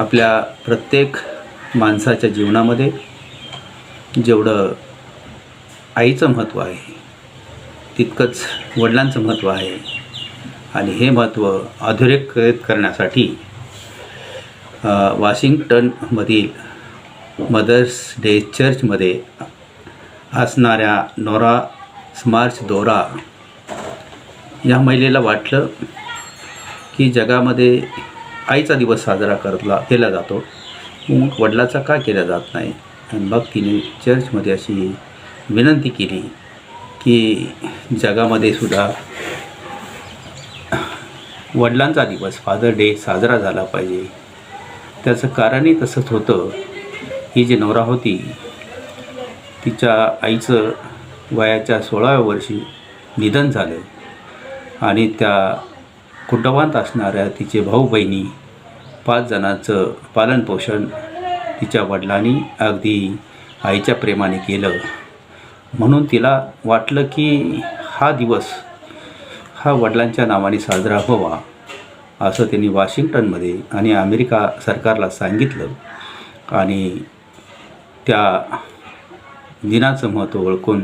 आपल्या प्रत्येक माणसाच्या जीवनामध्ये जेवढं आईचं महत्त्व आहे तितकंच वडिलांचं महत्त्व आहे. आणि हे महत्त्व अधोरेखित करण्यासाठी वॉशिंग्टनमधील मदर्स डे चर्चमध्ये असणाऱ्या नोरा स्मार्च दोरा या महिलेला वाटलं की जगामध्ये आईचा दिवस साजरा करला केला जातो. मग वडिलाचा का केला जात नाही? आणि मग तिने चर्चमध्ये अशी विनंती केली की जगामध्ये सुद्धा वडिलांचा दिवस फादर डे साजरा झाला पाहिजे. त्याचं कारणही तसंच होतं. ही जी नवरा होती तिच्या आईचं वयाच्या सोळाव्या वर्षी निधन झालं. आणि त्या कुटुंबात असणाऱ्या तिचे भाऊ बहिणी पाच जणांचं पालनपोषण तिच्या वडिलांनी अगदी आईच्या प्रेमाने केलं. म्हणून तिला वाटलं की हा दिवस हा वडिलांच्या नावाने साजरा व्हावा असं त्यांनी वॉशिंग्टनमध्ये आणि अमेरिका सरकारला सांगितलं. आणि त्या दिनाचं महत्त्व ओळखून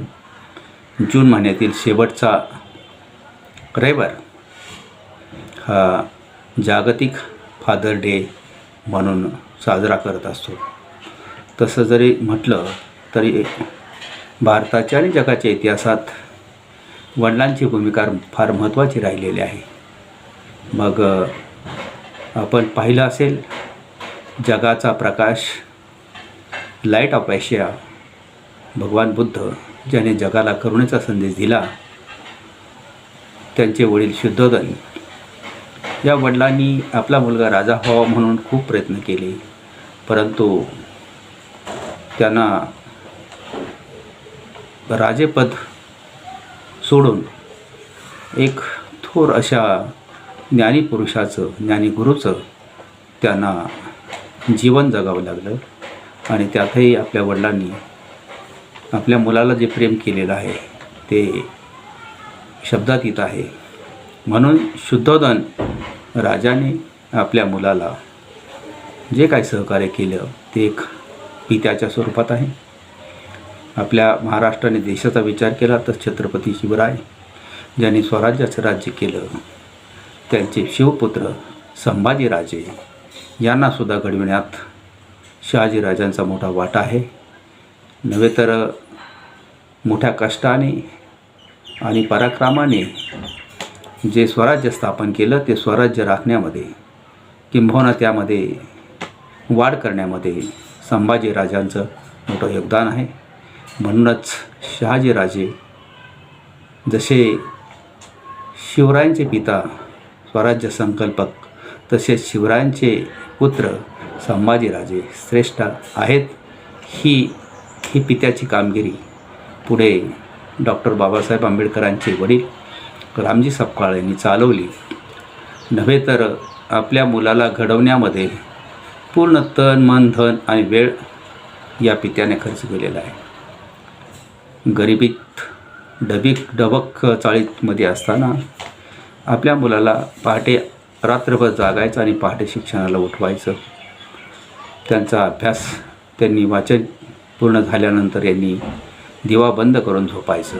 जून महिन्यातील शेवटचा रविवार हा जागतिक फादर डे म्हणून साजरा करत असतो. तसं जरी म्हटलं तरी भारताच्या आणि जगाच्या इतिहासात वडिलांची भूमिका फार महत्त्वाची राहिलेली आहे. मग आपण पाहिलं असेल जगाचा प्रकाश लाइट ऑफ एशिया भगवान बुद्ध ज्याने जगाला करुणेचा संदेश दिला त्यांचे वडील शुद्धोदन या वडिलांनी आपला मुलगा राजा व्हावा म्हणून खूप प्रयत्न केले. परंतु त्यांना राजेपद सोडून एक थोर अशा ज्ञानीपुरुषाचं ज्ञानीगुरूचं त्यांना जीवन जगावं लागलं. आणि त्यातही आपल्या वडिलांनी आपल्या मुलाला जे प्रेम केलेलं आहे ते शब्दात येत आहे. म्हणून शुद्धोदन राजाने आपल्या मुलाला जे काय सहकार्य केलं ते एक पित्याच्या स्वरूपात आहे. आपल्या महाराष्ट्राने देशाचा विचार केला तर छत्रपती शिवराय ज्यांनी स्वराज्याचं राज्य केलं त्यांचे शिवपुत्र संभाजीराजे यांनासुद्धा घडविण्यात शहाजीराजांचा मोठा वाटा आहे. नव्हे तर मोठ्या कष्टाने आणि पराक्रमाने जे स्वराज्य स्थापन केलं ते स्वराज्य राखण्यामध्ये किंबहुना त्यामध्ये वाढ करण्यामध्ये संभाजीराजांचं मोठं योगदान आहे. म्हणूनच शहाजीराजे जसे शिवरायांचे पिता स्वराज्य संकल्पक तसेच शिवरायांचे पुत्र संभाजीराजे श्रेष्ठ आहेत ही ही पित्याची कामगिरी पुढे डॉक्टर बाबासाहेब आंबेडकरांचे वडील रामजी सपकाळ यांनी चालवली. नव्हे तर आपल्या मुलाला घडवण्यामध्ये पूर्ण तन मन धन आणि वेळ या पित्याने खर्च केलेला आहे. गरिबीत डबीक डबक चाळीतमध्ये असताना आपल्या मुलाला पहाटे रात्रभर जागायचं आणि पहाटे शिक्षणाला उठवायचं. त्यांचा अभ्यास त्यांनी वाचन पूर्ण झाल्यानंतर यांनी दिवा बंद करून झोपायचं.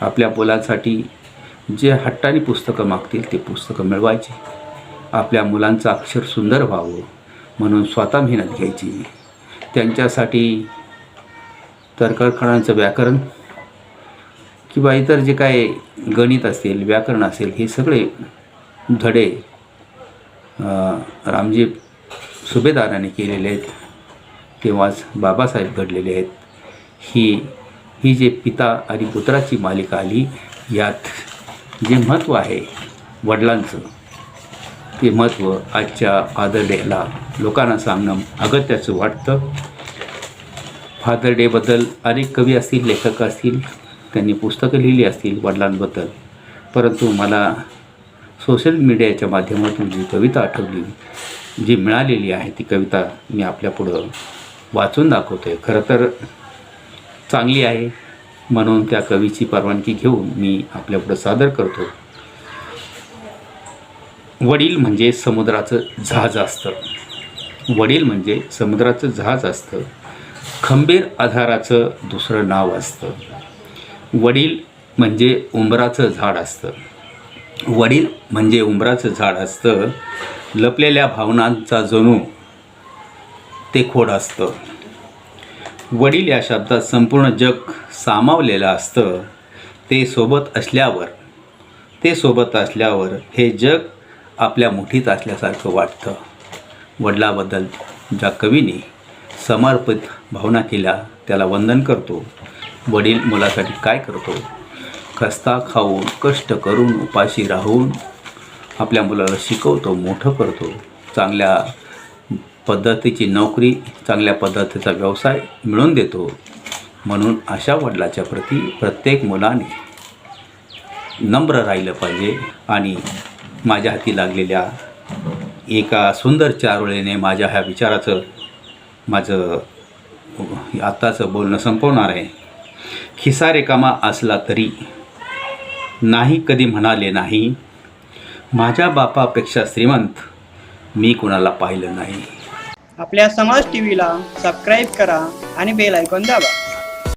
आपल्या मुलांसाठी जे हट्टाने पुस्तकं मागतील ते पुस्तकं मिळवायची. आपल्या मुलांचं अक्षर सुंदर व्हावं म्हणून स्वतः मेहनत घ्यायची. त्यांच्यासाठी तर्कखडांचं व्याकरण किंवा इतर जे काय गणित असेल व्याकरण असेल हे सगळे धडे रामजी सुभेदाराने केलेले आहेत. तेव्हाच बाबासाहेब घडलेले आहेत. ही ही जे पिता आणि पुत्राची मालिका आली यात जे महत्त्व आहे वडिलांचं ते महत्त्व आजच्या फादर डेला लोकांना सांगणं अगत्याचं वाटतं. फादर डेबद्दल अनेक कवी असतील लेखक असतील त्यांनी पुस्तकं लिहिली असतील वडिलांबद्दल. परंतु मला सोशल मीडियाच्या माध्यमातून जी कविता आठवली जी मिळालेली आहे ती कविता मी आपल्यापुढं वाचून दाखवतो आहे खरं तर चांगली आहे. म्हणून त्या कवीची परवानगी घेऊन मी आपल्यापुढं सादर करतो. वडील म्हणजे समुद्राचं जहाज असतं. वडील म्हणजे समुद्राचं जहाज असतं. खंबीर आधाराचं दुसरं नाव असतं. वडील म्हणजे उंबराचं झाड असतं. वडील म्हणजे उंबराचं झाड असतं. लपलेल्या भावनांचा जणू ते खोड असतं. वडील या शब्दात संपूर्ण जग सामावलेलं असतं ते सोबत असल्यावर ते सोबत असल्यावर हे जग आपल्या मुठीत असल्यासारखं वाटतं. वडिलाबद्दल ज्या कवीने समर्पित भावना केल्या त्याला वंदन करतो. वडील मुलासाठी काय करतो? खस्ता खाऊन कष्ट करून उपाशी राहून आपल्या मुलाला शिकवतो मोठं करतो. चांगल्या पद्धतीची नोकरी चांगल्या पद्धतीचा व्यवसाय मिळवून देतो. म्हणून अशा वडिलाच्या प्रती प्रत्येक मुलाने नम्र राहिलं पाहिजे आणि माझ्या हाती लागलेल्या एका सुंदर चारोळीने माझ्या ह्या विचाराचं माझं आत्ताचं बोलणं संपवणार आहे. खिसा रेकामा असला तरी नाही कधी म्हणाले नाही माझ्या बापापेक्षा श्रीमंत मी कुणाला पाहिलं नाही. आपल्या समाज टी व्हीला सबस्क्राईब करा आणि बेल आयकॉन दाबा.